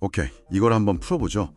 오케이, 이걸 한번 풀어보죠.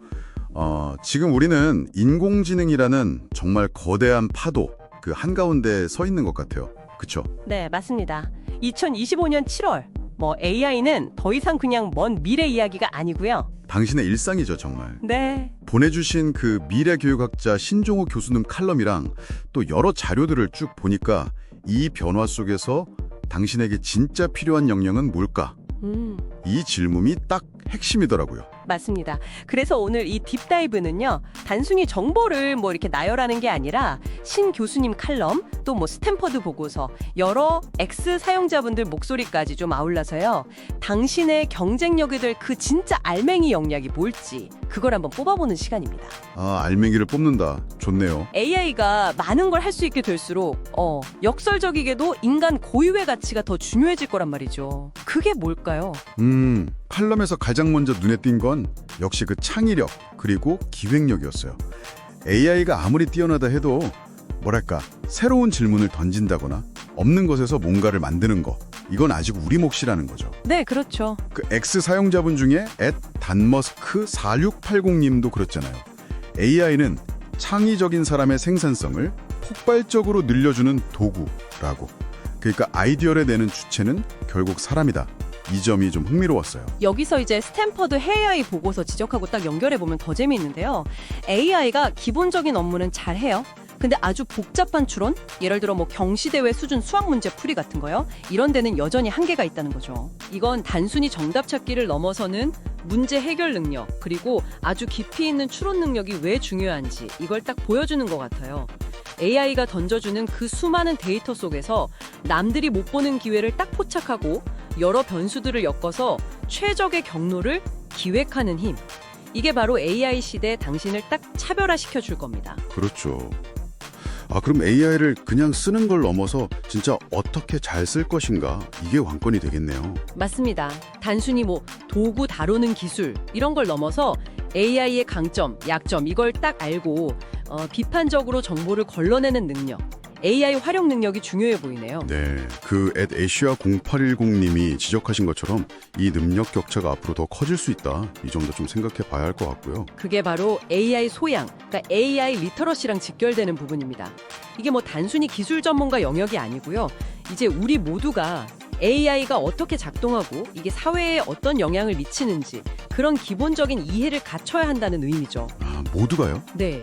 어, 지금 우리는 인공지능이라는 정말 거대한 파도 그 한가운데 서 있는 것 같아요. 그쵸? 네, 맞습니다. 2025년 7월, 뭐 AI는 더 이상 그냥 먼 미래 이야기가 아니고요. 당신의 일상이죠, 정말. 네, 보내주신 그 미래 교육학자 신종호 교수님 칼럼이랑 또 여러 자료들을 쭉 보니까 이 변화 속에서 당신에게 진짜 필요한 역량은 뭘까? 음, 이 질문이 딱 핵심이더라고요. 맞습니다. 그래서 오늘 이 딥다이브는요, 단순히 정보를 뭐 이렇게 나열하는 게 아니라 신 교수님 칼럼, 또 뭐 스탠퍼드 보고서, 여러 X 사용자분들 목소리까지 좀 아울러서요, 당신의 경쟁력이 될 그 진짜 알맹이 역량이 뭘지, 그걸 한번 뽑아보는 시간입니다. 아, 알맹이를 뽑는다. 좋네요. AI가 많은 걸 할 수 있게 될수록 어, 역설적이게도 인간 고유의 가치가 더 중요해질 거란 말이죠. 그게 뭘까요? 음, 칼럼에서 가장 먼저 눈에 띈 건 역시 그 창의력 그리고 기획력이었어요. AI가 아무리 뛰어나다 해도 뭐랄까 새로운 질문을 던진다거나 없는 것에서 뭔가를 만드는 거 이건 아직 우리 몫이라는 거죠. 네, 그렇죠. 그 X 사용자분 중에 단머스크 4680님도 그랬잖아요. AI는 창의적인 사람의 생산성을 폭발적으로 늘려주는 도구라고. 그러니까 아이디어를 내는 주체는 결국 사람이다. 이 점이 좀 흥미로웠어요. 여기서 이제 스탠퍼드 AI 보고서 지적하고 딱 연결해 보면 더 재미있는데요. AI가 기본적인 업무는 잘 해요. 근데 아주 복잡한 추론, 예를 들어 뭐 경시대회 수준 수학 문제 풀이 같은 거요. 이런 데는 여전히 한계가 있다는 거죠. 이건 단순히 정답 찾기를 넘어서는 문제 해결 능력, 그리고 아주 깊이 있는 추론 능력이 왜 중요한지 이걸 딱 보여주는 것 같아요. AI가 던져주는 그 수많은 데이터 속에서 남들이 못 보는 기회를 딱 포착하고 여러 변수들을 엮어서 최적의 경로를 기획하는 힘. 이게 바로 AI 시대 당신을 딱 차별화시켜 줄 겁니다. 그렇죠. 아, 그럼 AI를 그냥 쓰는 걸 넘어서 진짜 어떻게 잘 쓸 것인가? 이게 관건이 되겠네요. 맞습니다. 단순히 뭐 도구 다루는 기술 이런 걸 넘어서 AI의 강점, 약점 이걸 딱 알고 어, 비판적으로 정보를 걸러내는 능력, AI 활용 능력이 중요해 보이네요. 네, 그 at 에시아 0810님이 지적하신 것처럼 이 능력 격차가 앞으로 더 커질 수 있다. 이 점도 좀 생각해 봐야 할 것 같고요. 그게 바로 AI 소양, 그러니까 AI 리터러시랑 직결되는 부분입니다. 이게 뭐 단순히 기술 전문가 영역이 아니고요. 이제 우리 모두가 AI가 어떻게 작동하고 이게 사회에 어떤 영향을 미치는지 그런 기본적인 이해를 갖춰야 한다는 의미죠. 아, 모두가요? 네.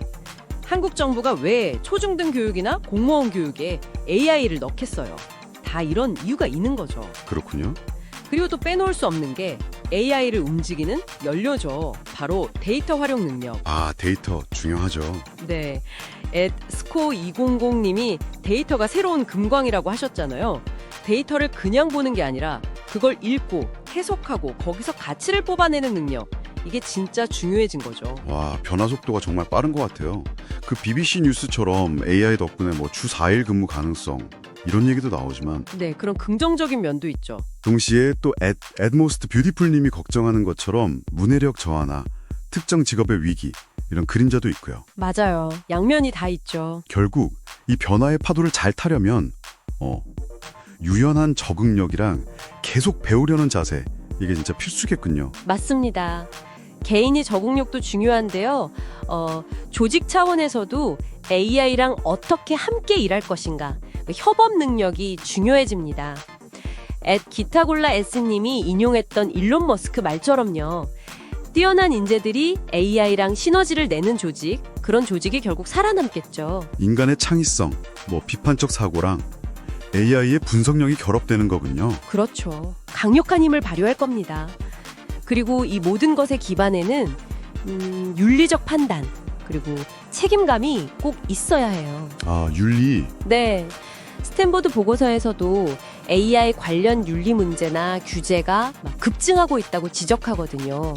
한국 정부가 왜 초중등 교육이나 공무원 교육에 AI를 넣겠어요? 다 이런 이유가 있는 거죠. 그렇군요. 그리고 또 빼놓을 수 없는 게 AI를 움직이는 연료죠. 바로 데이터 활용 능력. 아, 데이터 중요하죠. 네. 앳 스코 200 님이 데이터가 새로운 금광이라고 하셨잖아요. 데이터를 그냥 보는 게 아니라 그걸 읽고 해석하고 거기서 가치를 뽑아내는 능력. 이게 진짜 중요해진 거죠. 와, 변화 속도가 정말 빠른 것 같아요. 그 BBC 뉴스처럼 AI 덕분에 뭐 주 4일 근무 가능성 이런 얘기도 나오지만 네, 그런 긍정적인 면도 있죠. 동시에 또 at most beautiful 님이 걱정하는 것처럼 문해력 저하나 특정 직업의 위기 이런 그림자도 있고요. 맞아요. 양면이 다 있죠. 결국 이 변화의 파도를 잘 타려면 어, 유연한 적응력이랑 계속 배우려는 자세 이게 진짜 필수겠군요. 맞습니다. 개인이 적응력도 중요한데요. 어, 조직 차원에서도 AI랑 어떻게 함께 일할 것인가, 그 협업 능력이 중요해집니다. 앳 기타골라 S님이 인용했던 일론 머스크 말처럼요. 뛰어난 인재들이 AI랑 시너지를 내는 조직, 그런 조직이 결국 살아남겠죠. 인간의 창의성, 뭐 비판적 사고랑 AI의 분석력이 결합되는 거군요. 그렇죠. 강력한 힘을 발휘할 겁니다. 그리고 이 모든 것의 기반에는 음, 윤리적 판단 그리고 책임감이 꼭 있어야 해요. 아, 윤리. 네. 스탠보드 보고서에서도 AI 관련 윤리 문제나 규제가 막 급증하고 있다고 지적하거든요.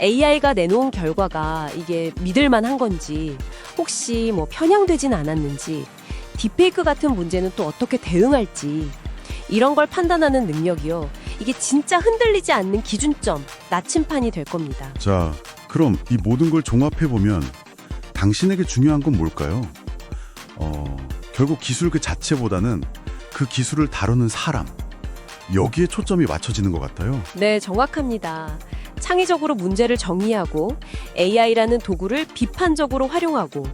AI가 내놓은 결과가 이게 믿을만 한 건지, 혹시 뭐 편향되진 않았는지, 딥페이크 같은 문제는 또 어떻게 대응할지, 이런 걸 판단하는 능력이요. 이게 진짜 흔들리지 않는 기준점, 나침판이 될 겁니다. 자, 그럼 이 모든 걸 종합해 보면 당신에게 중요한 건 뭘까요? 어, 결국 기술 그 자체보다는 그 기술을 다루는 사람 여기에 초점이 맞춰지는 것 같아요. 네, 정확합니다. 창의적으로 문제를 정의하고 AI라는 도구를 비판적으로 활용하고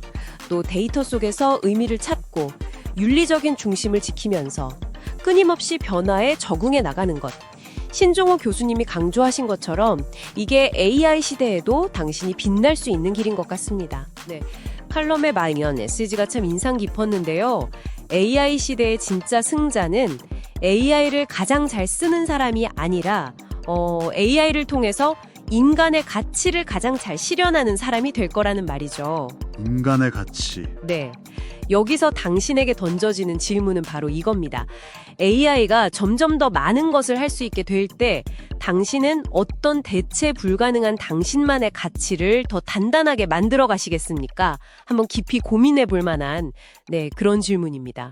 또 데이터 속에서 의미를 찾고 윤리적인 중심을 지키면서 끊임없이 변화에 적응해 나가는 것. 신종호 교수님이 강조하신 것처럼 이게 AI 시대에도 당신이 빛날 수 있는 길인 것 같습니다. 네. 칼럼의 말면 SG가 참 인상 깊었는데요. AI 시대의 진짜 승자는 AI를 가장 잘 쓰는 사람이 아니라 어, AI를 통해서 인간의 가치를 가장 잘 실현하는 사람이 될 거라는 말이죠. 인간의 가치. 네. 여기서 당신에게 던져지는 질문은 바로 이겁니다. AI가 점점 더 많은 것을 할 수 있게 될 때 당신은 어떤 대체 불가능한 당신만의 가치를 더 단단하게 만들어 가시겠습니까? 한번 깊이 고민해 볼 만한 네, 그런 질문입니다.